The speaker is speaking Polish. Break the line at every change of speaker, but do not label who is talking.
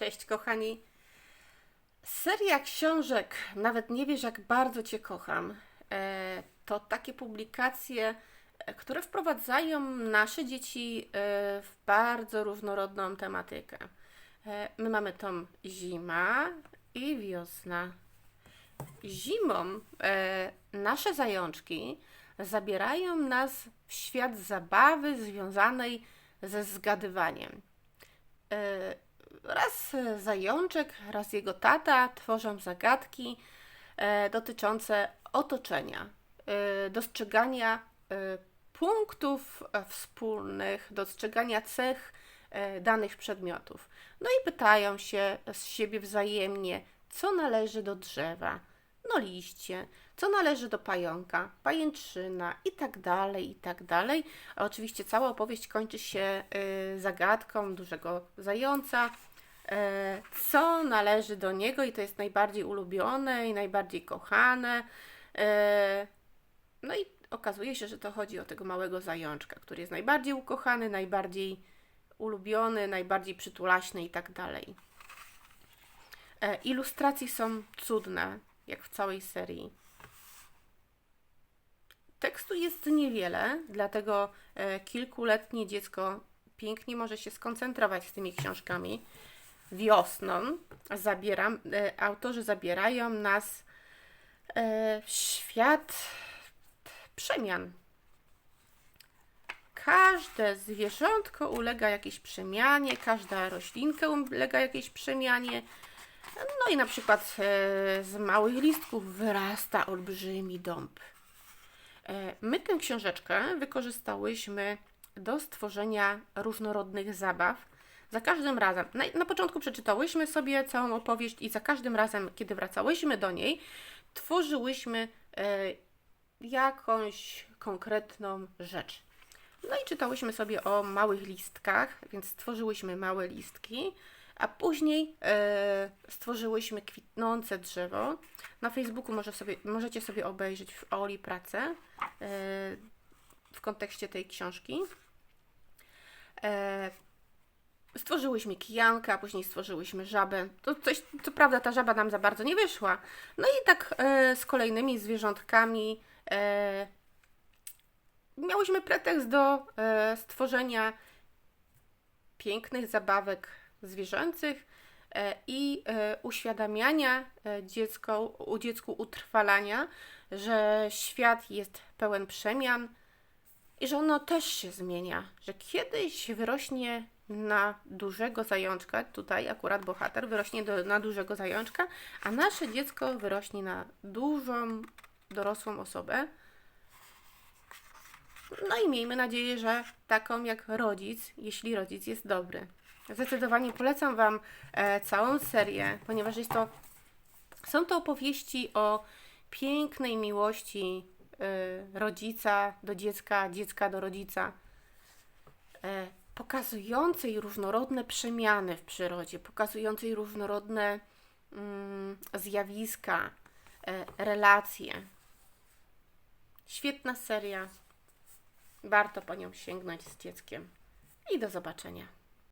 Cześć kochani. Seria książek Nawet nie wiesz jak bardzo Cię kocham e, to takie publikacje, e, które wprowadzają nasze dzieci e, w bardzo różnorodną tematykę. My mamy tom zima i wiosna. Zimą nasze zajączki zabierają nas w świat zabawy związanej ze zgadywaniem. Raz zajączek, raz jego tata tworzą zagadki e, dotyczące otoczenia, e, dostrzegania e, punktów wspólnych, dostrzegania cech danych przedmiotów. No i pytają się z siebie wzajemnie, co należy do drzewa, no liście, co należy do pająka, pajęczyna i tak dalej, i tak dalej. A oczywiście cała opowieść kończy się y, zagadką dużego zająca, e, co należy do niego i to jest najbardziej ulubione i najbardziej kochane. E, No i okazuje się, że to chodzi o tego małego zajączka, który jest najbardziej ukochany, najbardziej ulubiony, najbardziej przytulaśny i tak dalej. Ilustracje są cudne, jak w całej serii. Tekstu jest niewiele, dlatego e, kilkuletnie dziecko pięknie może się skoncentrować z tymi książkami. Wiosną zabieram, e, autorzy zabierają nas e, w świat przemian. Każde zwierzątko ulega jakiejś przemianie, każda roślinka ulega jakiejś przemianie. No i na przykład e, z małych listków wyrasta olbrzymi dąb. E, My tę książeczkę wykorzystałyśmy do stworzenia różnorodnych zabaw. Za każdym razem, na, na początku przeczytałyśmy sobie całą opowieść i za każdym razem, kiedy wracałyśmy do niej, tworzyłyśmy e, jakąś konkretną rzecz. No i czytałyśmy sobie o małych listkach, więc stworzyłyśmy małe listki, a później e, stworzyłyśmy kwitnące drzewo. Na Facebooku może sobie, możecie sobie obejrzeć w Oli pracę e, w kontekście tej książki. E, stworzyłyśmy kijankę, a później stworzyłyśmy żabę. To coś, co prawda ta żaba nam za bardzo nie wyszła. No i tak e, z kolejnymi zwierzątkami e, miałyśmy pretekst do e, stworzenia pięknych zabawek zwierzęcych e, i e, uświadamiania e, dziecko, u dziecku utrwalania, że świat jest pełen przemian i że ono też się zmienia, że kiedyś wyrośnie na dużego zajączka, tutaj akurat bohater wyrośnie do, na dużego zajączka, a nasze dziecko wyrośnie na dużą, dorosłą osobę. No i miejmy nadzieję, że taką jak rodzic, jeśli rodzic jest dobry. Zdecydowanie polecam Wam e, całą serię, ponieważ jest to, są to opowieści o pięknej miłości e, rodzica do dziecka, dziecka do rodzica, e, pokazującej różnorodne przemiany w przyrodzie, pokazującej różnorodne mm, zjawiska, relacje. Świetna seria. Warto po nią sięgnąć z dzieckiem. I do zobaczenia.